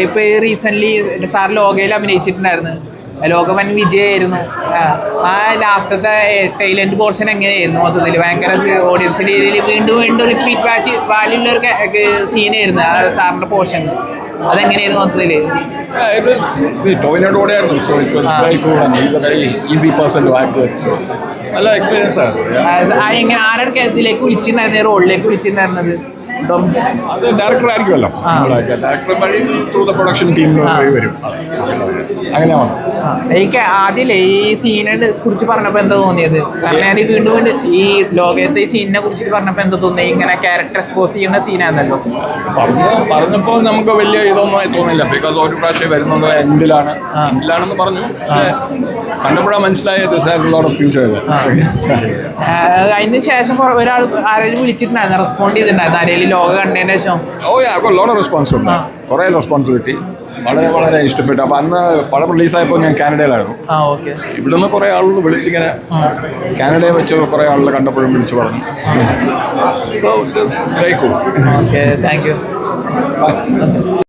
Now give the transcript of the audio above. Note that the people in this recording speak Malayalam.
ഇപ്പൊ റീസെന്റ് സാർ ലോകയിൽ അഭിനയിച്ചിട്ടുണ്ടായിരുന്നു. ലോക വൻ വിജയമായിരുന്നു ആ, ലാസ്റ്റത്തെ ടൈലൻഡ് പോർഷൻ എങ്ങനെയായിരുന്നു? മൊത്തത്തിൽ ഭയങ്കര ഓഡിയൻസിന്റെ രീതിയിൽ വീണ്ടും വീണ്ടും റിപ്പീറ്റ് വാച്ച് വാല്യുള്ള ഒരു സീനായിരുന്നു ആ സാറിന്റെ പോർഷൻ അതെങ്ങനെയായിരുന്നു നല്ല എക്സ്പീരിയൻസ് ആണ് ആരൊക്കെ ഇതിലേക്ക് വിളിച്ചിട്ടുണ്ടായിരുന്നത് റോളിലേക്ക് വിളിച്ചിട്ടുണ്ടായിരുന്നത്? അത് ഡയറക്ടർ ആയിരിക്കുമല്ലോ ഡയറക്ടർ വഴി ത്രൂ ദ പ്രൊഡക്ഷൻ ടീം വഴി വരും. അങ്ങനെ വന്നു എനിക്ക് ആദ്യമല്ലേ ഈ സീനെ കുറിച്ച് പറഞ്ഞപ്പോൾ എന്താ തോന്നിയത്? കാരണം ഞാൻ വീണ്ടും വീണ്ടും ഈ ലോകത്തെ ഈ സീനിനെ കുറിച്ച് പറഞ്ഞപ്പോൾ എന്താ തോന്നി ഇങ്ങനെ ക്യാരക്ടർ എക്സ്പോസ് ചെയ്യുന്ന സീനാണല്ലോ പറഞ്ഞ പറഞ്ഞപ്പോൾ നമുക്ക് വലിയ ഇതൊന്നും തോന്നില്ല ബിക്കോസ് ഒരു പ്രാവശ്യം വരുന്നത് എൻഡിലാണ്. എൻഡിലാണെന്ന് പറഞ്ഞു. അതിനുശേഷം കണ്ടപ്പോഴാണ് മനസ്സിലായത് ഫ്യൂച്ചർ അതിന് ശേഷം ഒരാൾ ആരെങ്കിലും വിളിച്ചിട്ടുണ്ടായിരുന്നു? റെസ്പോണ്ട് ചെയ്തിട്ടുണ്ടായിരുന്നു? ആരെങ്കിലും ലോക കണ്ടതിന് ശേഷം? ഓ യാ റെസ്പോൺസ് ഉണ്ട്. കുറേ റെസ്പോൺസ് കിട്ടി. വളരെ വളരെ ഇഷ്ടപ്പെട്ടു. അപ്പൊ അന്ന് പടം റിലീസായപ്പോൾ ഞാൻ കാനഡയിലായിരുന്നു. ഇവിടെ നിന്ന് കുറെ ആളുകൾ വിളിച്ചിങ്ങനെ കാനഡയിൽ വെച്ച് കുറെ ആളുകൾ കണ്ടപ്പോഴും വിളിച്ചു പറഞ്ഞു. So just thank you